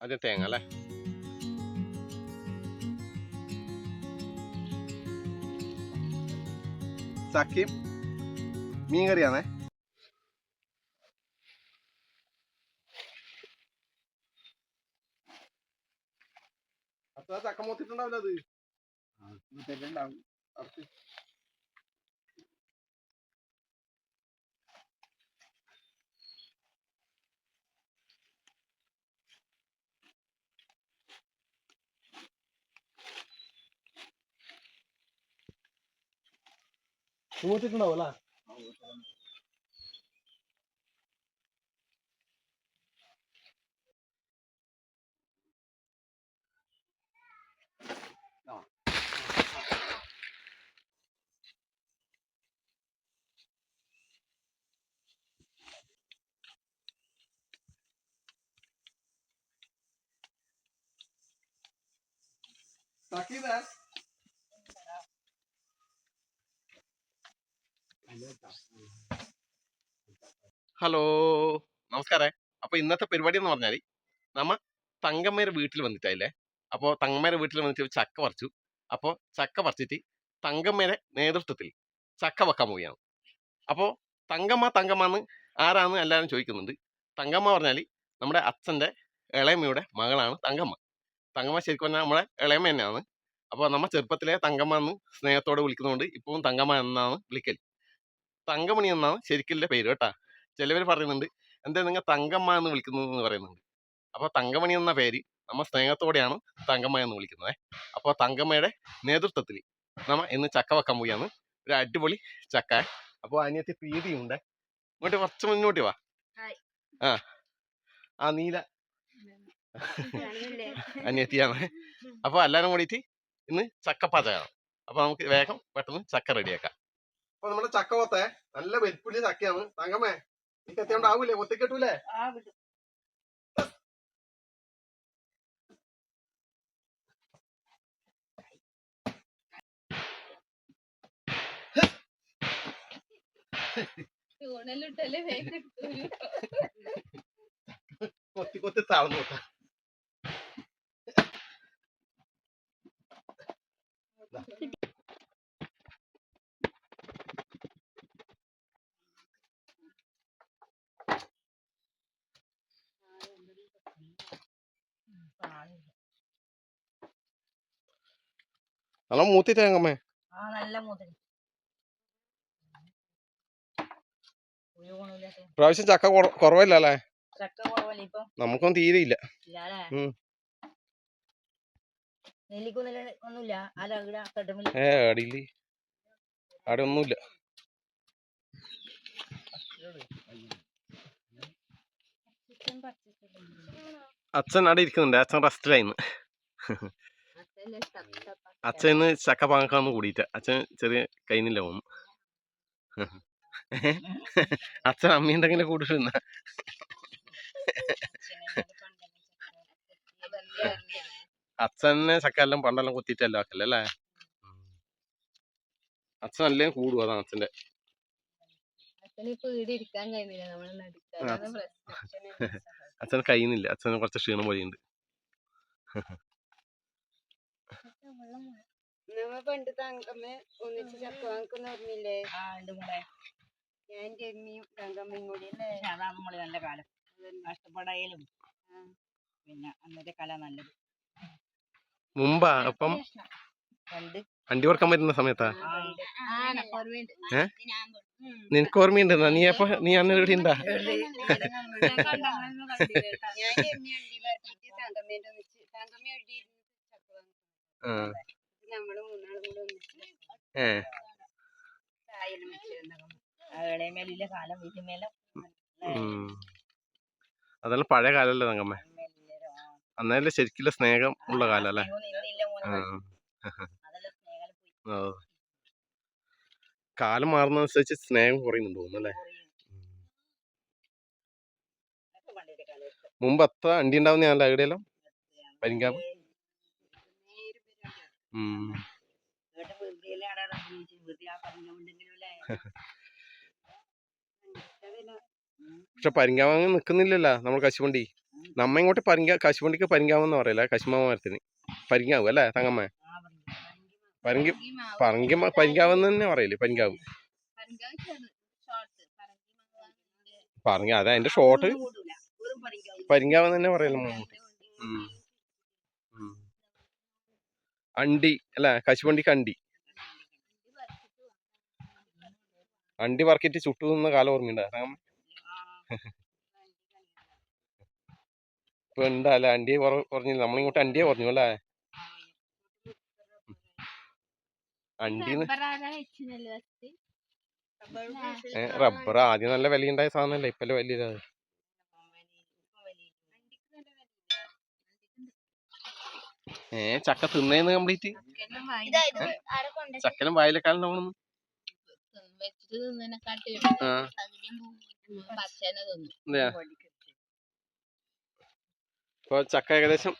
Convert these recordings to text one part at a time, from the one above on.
ആദ്യം തേങ്ങ അല്ലേ? ചക്കയും മീൻ കറിയാണേ ചക്ക മൂത്തിട്ടുണ്ടാവില്ല അത്? അടുത്ത്. മൂത്തിട്ടുണ്ടാവും അല്ലേ ചക്കീതാ ഹലോ. നമസ്കാരേ. അപ്പൊ ഇന്നത്തെ പരിപാടി എന്ന് പറഞ്ഞാൽ നമ്മ തങ്കമ്മയുടെ വീട്ടിൽ വന്നിട്ടായില്ലേ? അപ്പോൾ തങ്കമ്മയുടെ വീട്ടിൽ വന്നിട്ട് ചക്ക പറിച്ചു. അപ്പോൾ ചക്ക പറിച്ചിട്ട് തങ്കമ്മയുടെ നേതൃത്വത്തിൽ ചക്ക വെക്കാൻ പോവുകയാണ്. അപ്പോൾ തങ്കമ്മ തങ്കമ്മ എന്ന് ആരാന്ന് എല്ലാവരും ചോദിക്കുന്നുണ്ട്. തങ്കമ്മ പറഞ്ഞാൽ നമ്മുടെ അച്ഛന്റെ ഇളയമ്മയുടെ മകളാണ് തങ്കമ്മ. തങ്കമ്മ ശരിക്കും പറഞ്ഞാൽ നമ്മളെ ഇളയമ്മ തന്നെയാണ്. അപ്പോൾ നമ്മ ചെറുപ്പത്തിലെ തങ്കമ്മ എന്ന് സ്നേഹത്തോടെ വിളിക്കുന്നതുകൊണ്ട് ഇപ്പോഴും തങ്കമ്മ എന്നാണ് വിളിക്കൽ തങ്കമണി എന്നാണ് ശരിക്കുള്ള പേര് കേട്ടാ. ചിലവർ പറയുന്നുണ്ട് എന്താ നിങ്ങൾ തങ്കമ്മ എന്ന് വിളിക്കുന്നത് എന്ന് പറയുന്നുണ്ട്. അപ്പോൾ തങ്കമണി എന്ന പേര് നമ്മ സ്നേഹത്തോടെയാണ് തങ്കമ്മ എന്ന് വിളിക്കുന്നത്. അപ്പോൾ തങ്കമ്മയുടെ നേതൃത്വത്തിൽ നമ്മ ഇന്ന് ചക്ക വെക്കാൻ പോവുകയാണ്. ഒരു അടിപൊളി ചക്ക. അപ്പോൾ അനിയത്തി പ്രീതിയുണ്ട് ഇങ്ങോട്ട് കുറച്ച് മുന്നോട്ട് വാ. ആ ആ നീല അനിയത്തിയാണ്. അപ്പോൾ എല്ലാവരും കൂടിയിട്ട് ഇന്ന് ചക്ക പാചകമാണ് അപ്പോൾ നമുക്ക് വേഗം പെട്ടെന്ന് ചക്ക റെഡിയാക്കാം. അപ്പൊ നമ്മുടെ ചക്ക കൊത്തേ നല്ല വെൽപ്പുള്ളി ചക്കയാണ്. തങ്കമ്മേ എനിക്ക് എത്തിയോണ്ടാവൂലേ ഒത്തിക്കെട്ടൂലേ ചൂണലിട്ടല്ലേ വേഗം കിട്ടൂല. കൊത്തി കൊത്തി താഴ്ന്നു നോക്കാം. നല്ല മൂത്തി. തേങ്ങമ്മേ പ്രാവശ്യം ചക്ക കുറ- കുറവല്ല അല്ലേ നമുക്കൊന്നും തീരെയില്ല. ഏ അടിയിൽ. അവിടെ ഒന്നുമില്ല. അച്ഛൻ അവിടെ ഇരിക്കുന്നുണ്ട്. അച്ഛൻ റെസ്റ്റിലായിന്ന് അച്ഛൻ ഇന്ന് ചക്ക പാങ്ങാന്ന് കൂടിയിട്ട് അച്ഛൻ ചെറിയ കൈനില്ല പോന്നു അച്ഛൻ അമ്മീണ്ടെങ്കിലും കൂടുതൽ അച്ഛനെ ചക്ക എല്ലാം പണ്ടെല്ലാം കുത്തിയിട്ടെല്ലാം ആക്കല്ലേ അല്ലേ? അച്ഛൻ അല്ലേ കൂടും അതാണ് അച്ഛന്റെ അച്ഛൻ കഴിയുന്നില്ല അച്ഛന് കുറച്ച് ക്ഷീണം പോലെയുണ്ട് നമ്മ പണ്ട് തങ്കമ്മ ഒന്നിച്ച് ചക്ക വാങ്ങിക്കുന്ന ഓർമ്മയില്ലേ ഞാൻ രമ്യയും തങ്കമ്മയും കൂടി അല്ലേ? അതാണ് നമ്മൾ നല്ല കാലം. നഷ്ടപ്പെടയിലും പിന്നെ അന്നത്തെ കല നല്ലത്. മുമ്പാ അപ്പം പണ്ട്. വണ്ടി കൊടുക്കാൻ പറ്റുന്ന സമയത്താ? നിനക്ക് ഓർമ്മയുണ്ട്? നീ അപ്പൊ നീ അന്ന് ഇവിടെ ഉണ്ടാ? അതെല്ലാം പഴയ കാലല്ലേ തങ്കമ്മ? അന്നേരം ശരിക്കുള്ള സ്നേഹം ഉള്ള കാലം അല്ലേ ആ. അതെല്ലാം സ്നേഹം പോയി. ആ. കാലം മാറുന്നതനുസരിച്ച് സ്നേഹം കുറയുന്നുണ്ട് തോന്നുന്നു അല്ലേ? അതൊക്കെ പണ്ടത്തെ കാലത്ത് മുമ്പ് അത്ര അണ്ടി ഉണ്ടാവുന്ന ഞാൻ എവിടെയെല്ലാം പരിങ്കാവ്? പക്ഷെ പരിങ്കാവങ്ങ് നിക്കുന്നില്ലല്ലോ നമ്മൾ കശുവണ്ടി. നമ്മ ഇങ്ങോട്ട് പരിങ്ക കശുവണ്ടിക്ക് പരിങ്കാവെന്ന് പറയല കശുമാവ മരത്തിന് പരിങ്കാവ് അല്ലേ തങ്ങമ്മ പരങ്കി പറങ്കി പരിങ്കാവെന്ന് തന്നെ പറയൽ പരിങ്കാവ് പറഞ്ഞ അതാ അതിന്റെ ഷോർട്ട് പരിങ്കാവെന്ന് തന്നെ പറയല്ലോ മമ്മൂട്ടി. അണ്ടി അല്ല? കശുവണ്ടിക്ക് അണ്ടി അണ്ടി വർക്കിട്ട് ചുട്ടു നിന്ന കാലം ഓർമ്മയുണ്ട്? കാരണം ഇപ്പൊ ഉണ്ടാ അല്ലെ? അണ്ടിയെ കുറഞ്ഞില്ല. നമ്മളിങ്ങോട്ട് അണ്ടിയെ കുറഞ്ഞു അല്ലേ? അണ്ടിന്ന് റബ്ബർ ആദ്യം നല്ല വിലയുണ്ടായ സാധനമല്ലേ? ഇപ്പല്ലേ വലിയ ഏ ചക്ക തിന്നേന്ന് കംപ്ലീറ്റ്? ചക്കനും വായിലെക്കാളും നമ്മളൊന്നും ആ. അതെയാ ഇപ്പൊ ചക്ക ഏകദേശം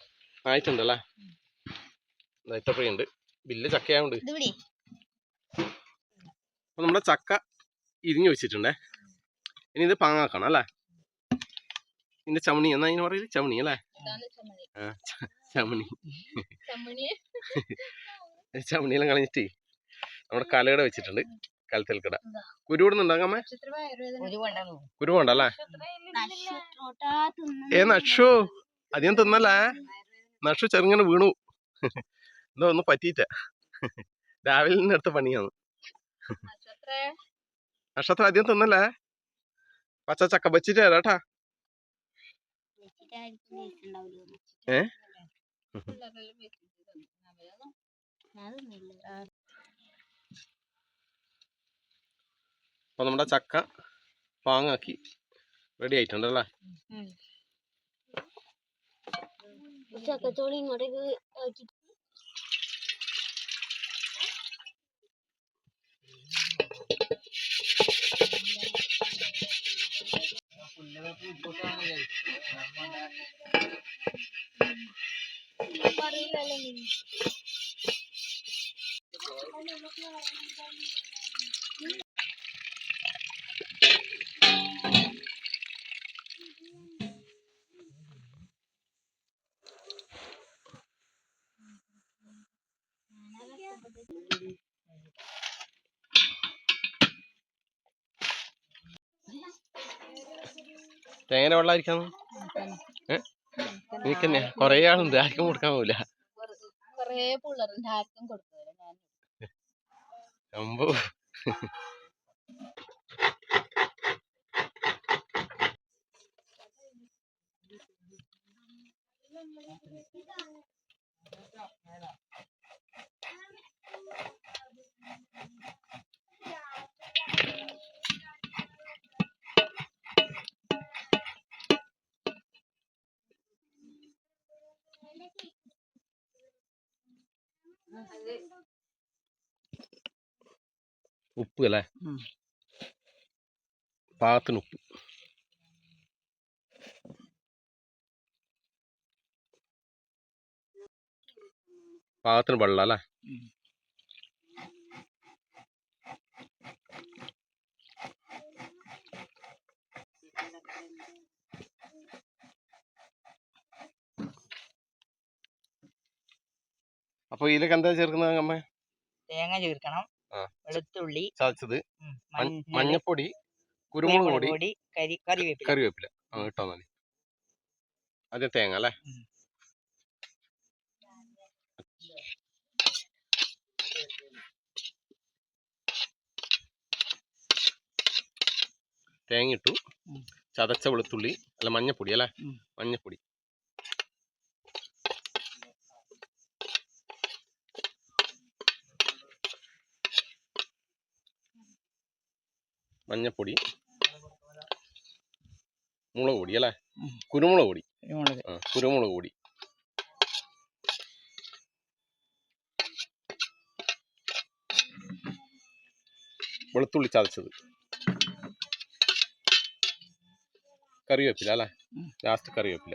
ആയിട്ടുണ്ടല്ലേ? ഇത്തപ്പഴുണ്ട് വലിയ ചക്കയായോണ്ട്. അപ്പൊ നമ്മുടെ ചക്ക ഇരിഞ്ഞു വെച്ചിട്ടുണ്ടേ. ഇനി ഇത് പാങ്ങാക്കണം അല്ലേ? ഇതിന്റെ ചവണി എന്നാ ഇതിന് പറയുന്നത് ചവണി അല്ലേ? ചമണി ചമണിയെല്ലാം കളഞ്ഞിട്ട് നമ്മുടെ കലകട വെച്ചിട്ടുണ്ട് കലത്തിൽ കട. കുരുവിടുന്നുണ്ടാകാമേ കുരുവുണ്ടല്ലേ ഏ നക്ഷു അധികം തിന്നല്ലേ? നഷു ചെറുങ്ങനെ വീണു. എന്തോ ഒന്ന് പറ്റിയിട്ട. രാവിലെ നിന്ന് എടുത്ത പണിയാണ്. നക്ഷത്രം. അധികം തിന്നല്ലേ? പച്ച ചക്ക വെച്ചിട്ട് തരാട്ടാ ഏ? അപ്പൊ നമ്മുടെ ചക്ക പാങ്ങാക്കി റെഡി ആയിട്ടുണ്ടല്ലേ? ചക്കത്തോളി ഇങ്ങോട്ടേക്ക് വെള്ളമായിരിക്കാന്ന് ഏ എനിക്ക് തന്നെ കൊറേ ആളുണ്ട് ആർക്കും കൊടുക്കാൻ പോവില്ല കൊറേ പിള്ളേരുണ്ട്. ആർക്കും കൊടുക്കില്ല ഞാൻ ഉപ്പ് അല്ലേ. പാകത്തിന് ഉപ്പ് പാകത്തിന് വെള്ളം അല്ലേ. അപ്പൊ ഇതിലേക്ക് എന്താ ചേർക്കുന്നത് അമ്മ തേങ്ങ ചേർക്കണം. വെളുത്തുള്ളി ചതച്ചത്. മഞ്ഞപ്പൊടി കുരുമുളക് പൊടി കറിവേപ്പില. കറിവേപ്പില. ആ ഇട്ടാ മതി. ആദ്യം തേങ്ങ അല്ലേ? തേങ്ങ ഇട്ടു. ചതച്ച വെളുത്തുള്ളി അല്ല മഞ്ഞപ്പൊടി അല്ലേ? മഞ്ഞപ്പൊടി. മഞ്ഞപ്പൊടി മുളക് പൊടി അല്ലേ. കുരുമുളക് പൊടി. ആ കുരുമുളക് പൊടി. വെളുത്തുള്ളി ചതച്ചത്. കറിവേപ്പില അല്ലേ? ലാസ്റ്റ് കറിവേപ്പില.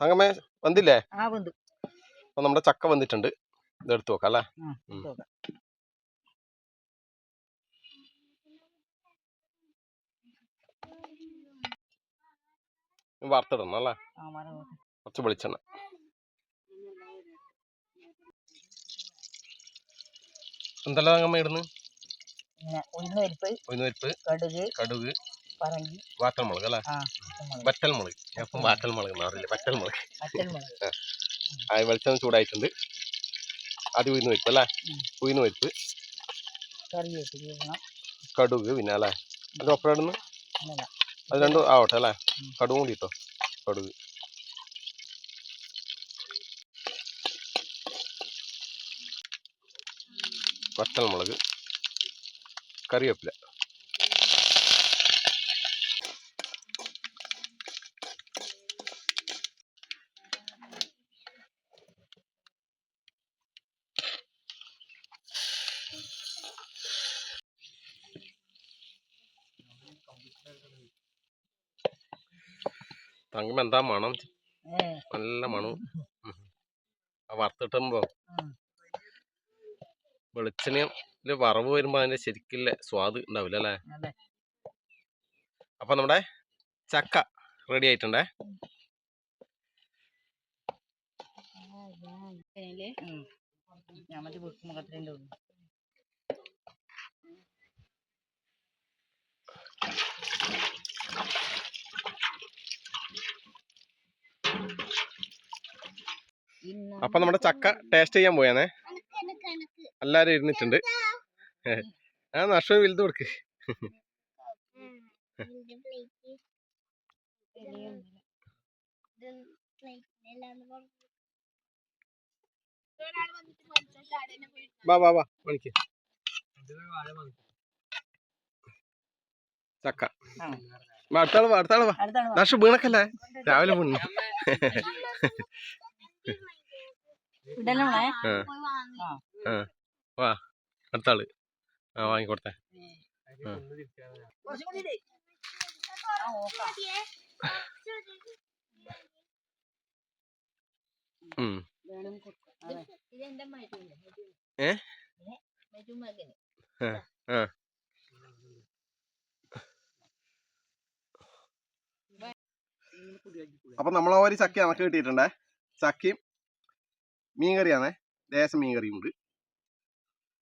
തങ്കമ്മേ വന്നില്ലേ? അപ്പൊ നമ്മുടെ ചക്ക വന്നിട്ടുണ്ട്. ഇത് എടുത്തു നോക്കാം. അല്ലേ. വറുത്തിടണം അല്ലേ. കുറച്ച് വെളിച്ചെണ്ണ. എന്തെല്ലാം തങ്ങമ്മ ഇടുന്നു? ഉഴുന്ന് പരിപ്പ് കടുക് കടുക് പറങ്കി വാട്ടൽമുളക് അല്ലേ? വറ്റൽമുളക്. ഞാൻ ഇപ്പം വാട്ടൽമുളക് മാറില്ല വറ്റൽമുളക്. പച്ചമുളക് ആ. വെളിച്ചം ചൂടായിട്ടുണ്ട്. അത് ഉയർന്നു പരിപ്പ് അല്ലേ? ഉയർന്നു പരിപ്പ്. കടുക് പിന്നെ അല്ലേ? അത് ഒപ്പം ഇടുന്നു? അങ്ങനെ അത് രണ്ടും ആവട്ടെ അല്ലേ. കടുകും കൂടി ഇട്ടോ കടുക്. വറ്റൽമുളക് കറിവേപ്പില. എന്താ മണം നല്ല മണം. വറുത്തിട്ടുമ്പോ. വെളിച്ചെണ്ണയിൽ വറവ് വരുമ്പോ അതിന്റെ ശരിക്കില്ല സ്വാദ് ഉണ്ടാവില്ല അല്ലേ? അപ്പൊ നമ്മുടെ ചക്ക റെഡി ആയിട്ടുണ്ടേ. ഞാൻ മതി വെക്കും മുഖത്തിന്റെ ഉള്ളു അപ്പൊ നമ്മുടെ ചക്ക ടേസ്റ്റ് ചെയ്യാൻ പോയാണേ. എല്ലാരും ഇരുന്നിട്ടുണ്ട്. ആ നഷ്ടം വലുത് കൊടുക്ക്. വാ വാ വാ മണിക്ക് ചക്ക. അടുത്താൾ വാ അടുത്താൾ വാ. നഷ്ടം വീണക്കല്ലേ? രാവിലെ വീണു. വാ അടുത്താൾ. ആ വാങ്ങിക്കൊടുത്തേ. ആ, ഏ? മരുമകന് അപ്പൊ നമ്മളെ ഒരു ചക്ക കണക്ക് കിട്ടിയിട്ടുണ്ടേ? ചക്കയും മീൻ കറിയാണേ ദേശം മീൻ കറിയും ഉണ്ട്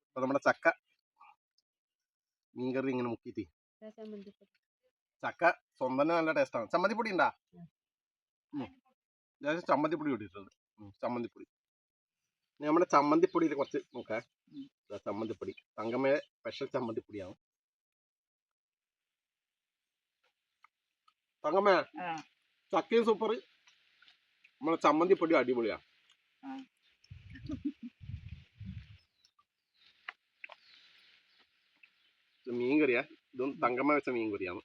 അപ്പൊ നമ്മുടെ ചക്ക മീൻ കറി ഇങ്ങനെ മുക്കിയിട്ട്. ചക്ക സ്വന്തം നല്ല ടേസ്റ്റാണ് ചമ്മന്തിപ്പൊടി ഉണ്ടാ? ലേശം ചമ്മന്തിപ്പൊടി ഇട്ടിട്ടുണ്ട് ചമ്മന്തിപ്പൊടി. നമ്മുടെ ചമ്മന്തിപ്പൊടിയിൽ കുറച്ച് നോക്കാം. ചമ്മന്തിപ്പൊടി. തങ്കമ്മയുടെ സ്പെഷ്യൽ ചമ്മന്തിപ്പൊടിയാണ്. തങ്കമ്മ. ചക്കയും സൂപ്പർ നമ്മളെ ചമ്മന്തിപ്പൊടി അടിപൊളിയാ. മീൻകറിയാ ഇത് മീൻ കറിയാ ഇതും തങ്കമ്മ വെച്ച മീൻ കറിയാണ്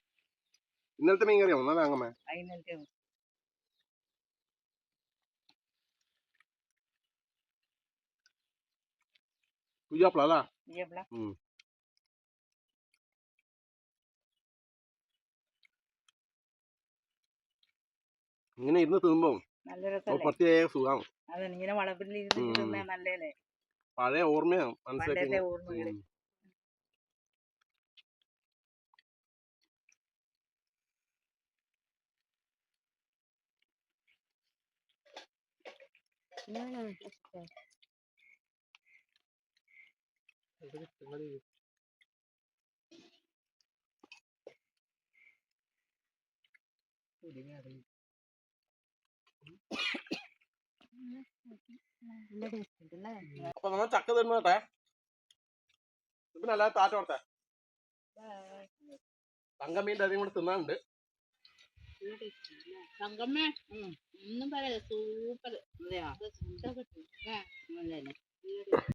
ഇന്നലത്തെ മീൻ കറിയാണോ എന്നാ തങ്കമ്മ? അതിനകത്ത് പുയ്യാപ്പിള അല്ല? ഇങ്ങനെ ഇരുന്ന് തിന്നുമ്പോ നല്ല ഒരു രസമല്ലേ? പ്രത്യേക സുഖമാണ് ഇങ്ങനെ പഴയ ഓർമ്മയാണ് മനസ്സിലാക്കി പണ്ടത്തെ. അപ്പൊ നമ്മൾ ചക്ക തിന്നോട്ടെ പിന്നെ അല്ലാതെ താറ്റ കൊടുത്തേ. തങ്കമ്മീന്റെ അധികം കൂടെ തിന്നാനുണ്ട്. തങ്കമ്മേ ഒന്നും പറയാ സൂപ്പർ.